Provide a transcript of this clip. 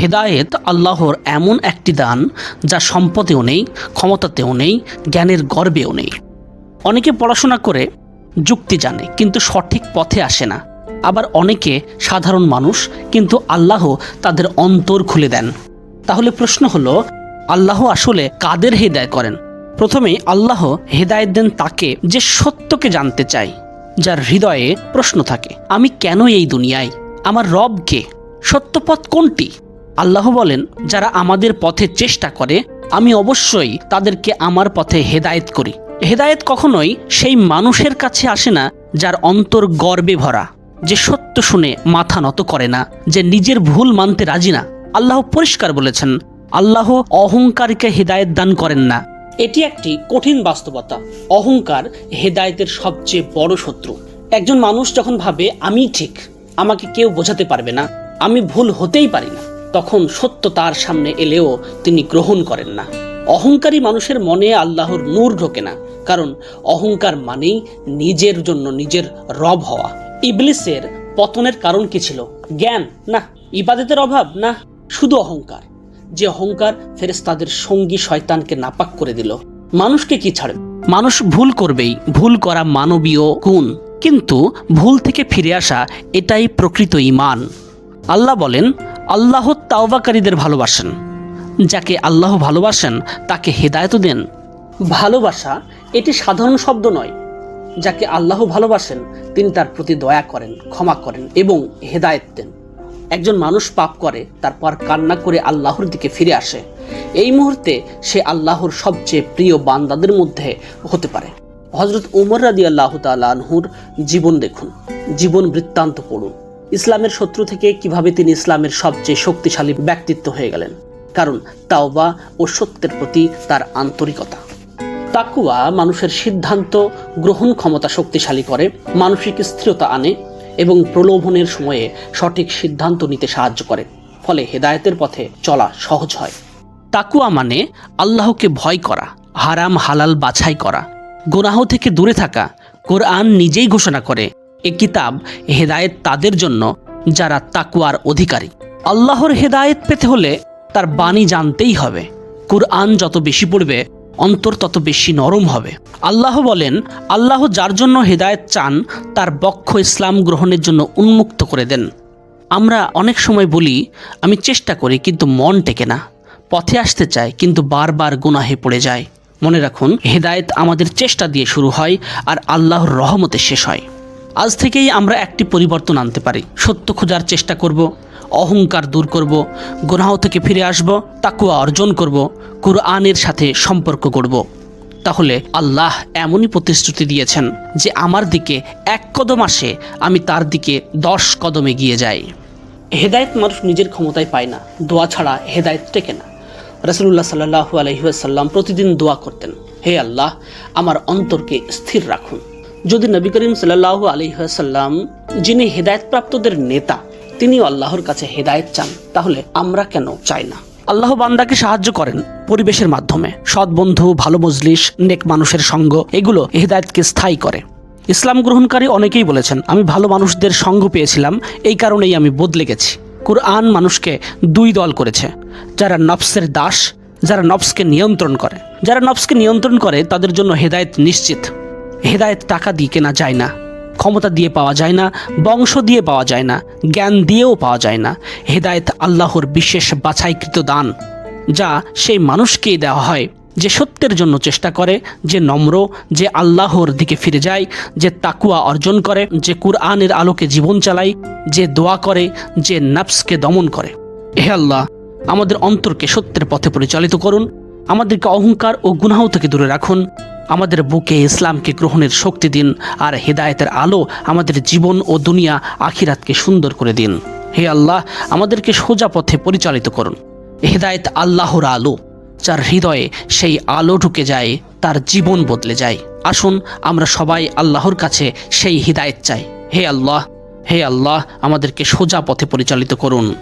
হেদায়েত আল্লাহর এমন একটি দান যা সম্পদেও নেই, ক্ষমতাতেও নেই, জ্ঞানের গর্বেও নেই। অনেকে পড়াশোনা করে যুক্তি জানে, কিন্তু সঠিক পথে আসে না। আবার অনেকে সাধারণ মানুষ, কিন্তু আল্লাহ তাদের অন্তর খুলে দেন। তাহলে প্রশ্ন হলো, আল্লাহ আসলে কাদের হেদায় করেন? প্রথমেই আল্লাহ হেদায়েত দেন তাকে যে সত্যকে জানতে চায়, যার হৃদয়ে প্রশ্ন থাকে, আমি কেন এই দুনিয়ায়? আমার রব কে? সত্যপথ কোনটি? আল্লাহ বলেন, যারা আমাদের পথে চেষ্টা করে, আমি অবশ্যই তাদেরকে আমার পথে হেদায়েত করি। হেদায়েত কখনোই সেই মানুষের কাছে আসে না যার অন্তর গর্বে ভরা, যে সত্য শুনে মাথা নত করে না, যে নিজের ভুল মানতে রাজি না। আল্লাহ পরিষ্কার বলেছেন, আল্লাহ অহংকারীকে হেদায়েত দান করেন না। এটি একটি কঠিন বাস্তবতা। অহংকার হেদায়েতের সবচেয়ে বড় শত্রু। একজন মানুষ যখন ভাবে, আমি ঠিক, আমাকে কেউ বোঝাতে পারবে না, আমি ভুল হতেই পারি না। তখন সত্য তার সামনে এলেও তিনি গ্রহণ করেন না। অহংকারী মানুষের মনে আল্লাহর নূর ঢোকে না, কারণ অহংকার মানেই নিজের জন্য নিজের রব হওয়া। ইবলিসের পতনের কারণ কি ছিল? জ্ঞান? না। ইবাদতের অভাব? না। শুধু অহংকার। যে অহংকার ফেরেস্তাদের সঙ্গী শয়তানকে নাপাক করে দিল। মানুষকে কি ছাড়ে মানুষ ভুল করবেই। ভুল করা মানবীয় গুণ। কিন্তু ভুল থেকে ফিরে আসা এটাই প্রকৃত ইমান আল্লাহ বলেন আল্লাহ তাওবাকারীদের ভালোবাসেন। যাকে আল্লাহ ভালোবাসেন, তাকে হেদায়ত দেন। ভালোবাসা এটি সাধারণ শব্দ নয়। যাকে আল্লাহ ভালোবাসেন, তিনি তার প্রতি দয়া করেন, ক্ষমা করেন এবং হেদায়েত দেন। একজন মানুষ পাপ করে, তারপর কান্না করে আল্লাহর দিকে ফিরে আসে। এই মুহূর্তে সে আল্লাহর সবচেয়ে প্রিয় বান্দাদের মধ্যে হতে পারে। হজরত উমর রাদি আল্লাহ তালহুর জীবন দেখুন। জীবন বৃত্তান্ত পড়ুন। ইসলামের শত্রু থেকে কীভাবে তিনি ইসলামের সবচেয়ে শক্তিশালী ব্যক্তিত্ব হয়ে গেলেন? কারণ তাওবা ও সত্যের প্রতি তার আন্তরিকতা। তাকুয়া মানুষের সিদ্ধান্ত গ্রহণ ক্ষমতা শক্তিশালী করে, মানসিক স্থিরতা আনে এবং প্রলোভনের সময়ে সঠিক সিদ্ধান্ত নিতে সাহায্য করে, ফলে হেদায়তের পথে চলা সহজ হয়। তাকুয়া মানে আল্লাহকে ভয় করা, হারাম, হালাল বাছাই করা। গোনাহ থেকে দূরে থাকা, কোরআন নিজেই ঘোষণা করে এ কিতাব হেদায়েত তাদের জন্য যারা তাকুয়ার অধিকারী। আল্লাহর হেদায়েত পেতে হলে তার বাণী জানতেই হবে। কুরআন যত বেশি পড়বে, অন্তর তত বেশি নরম হবে। আল্লাহ বলেন, আল্লাহ যার জন্য হেদায়েত চান, তার বক্ষ ইসলাম গ্রহণের জন্য উন্মুক্ত করে দেন। আমরা অনেক সময় বলি, আমি চেষ্টা করি কিন্তু মন টেকে না। পথে আসতে চায় কিন্তু বারবার গুনাহে পড়ে যায় মনে রাখুন, হেদায়েত আমাদের চেষ্টা দিয়ে শুরু হয় আর আল্লাহর রহমতে শেষ হয়। আজ থেকেই আমরা একটি পরিবর্তন আনতে পারি। সত্য খোঁজার চেষ্টা করব, অহংকার দূর করব, গুনাহ থেকে ফিরে আসব, তাকুয়া অর্জন করব, কুরআনের সাথে সম্পর্ক গড়ব। তাহলে আল্লাহ এমনই প্রতিশ্রুতি দিয়েছেন যে আমার দিকে এক কদম আসে, আমি তার দিকে দশ কদম এগিয়ে যাই। হেদায়েত মানুষ নিজের ক্ষমতায় পায় না, দোয়া ছাড়া হেদায়েত টেকে না। রসুল্লাহ সাল্লাহু আলহিহাসাল্লাম প্রতিদিন দোয়া করতেন, হে আল্লাহ, আমার অন্তরকে স্থির রাখুন। যদি নবী করিম সাল্লাহু আলহিহাসাল্লাম যিনি হেদায়তপ্রাপ্তদের নেতা তিনি আল্লাহর কাছে হেদায়েত চান, তাহলে আমরা কেন চাই না? আল্লাহ বান্দাকে সাহায্য করেন পরিবেশের মাধ্যমে। সৎ বন্ধু, ভালো মজলিস, নেক মানুষের সঙ্গ, এগুলো হেদায়েতকে স্থায়ী করে। ইসলাম গ্রহণকারী অনেকেই বলেছেন, আমি ভালো মানুষদের সঙ্গ পেয়েছিলাম, এই কারণেই আমি বদলে গেছি। কুরআন মানুষকে দুই দল করেছে, যারা নফসের দাস, যারা নফসকে নিয়ন্ত্রণ করে। যারা নফসকে নিয়ন্ত্রণ করে, তাদের জন্য হেদায়েত নিশ্চিত। হেদায়েত টাকা দিয়ে কেনা যায় না, ক্ষমতা দিয়ে পাওয়া যায় না, বংশ দিয়ে পাওয়া যায় না, জ্ঞান দিয়েও পাওয়া যায় না। হেদায়েত আল্লাহর বিশেষ বাছাইকৃত দান, যা সেই মানুষকেই দেওয়া হয় যে সত্যের জন্য চেষ্টা করে, যে নম্র, যে আল্লাহর দিকে ফিরে যায়, যে তাকুয়া অর্জন করে, যে কুরআনের আলোকে জীবন চালায়, যে দোয়া করে, যে নাফসকে দমন করে। হে আল্লাহ, আমাদের অন্তরকে সত্যের পথে পরিচালিত করুন, আমাদেরকে অহংকার ও গুনাহ থেকে দূরে রাখুন আমাদের বুকে ইসলামকে গ্রহণের শক্তি দিন আর হেদায়েতের আলো আমাদের জীবন ও দুনিয়া আখিরাতকে সুন্দর করে দিন। হে আল্লাহ, আমাদেরকে সোজা পথে পরিচালিত করুন। হেদায়েত আল্লাহর আলো, যার হৃদয়ে সেই আলো ঢুকে যায়, তার জীবন বদলে যায়। আসুন, আমরা সবাই আল্লাহর কাছে সেই হৃদায়েত চাই। হে আল্লাহ হে আল্লাহ, আমাদেরকে সোজা পথে পরিচালিত করুন।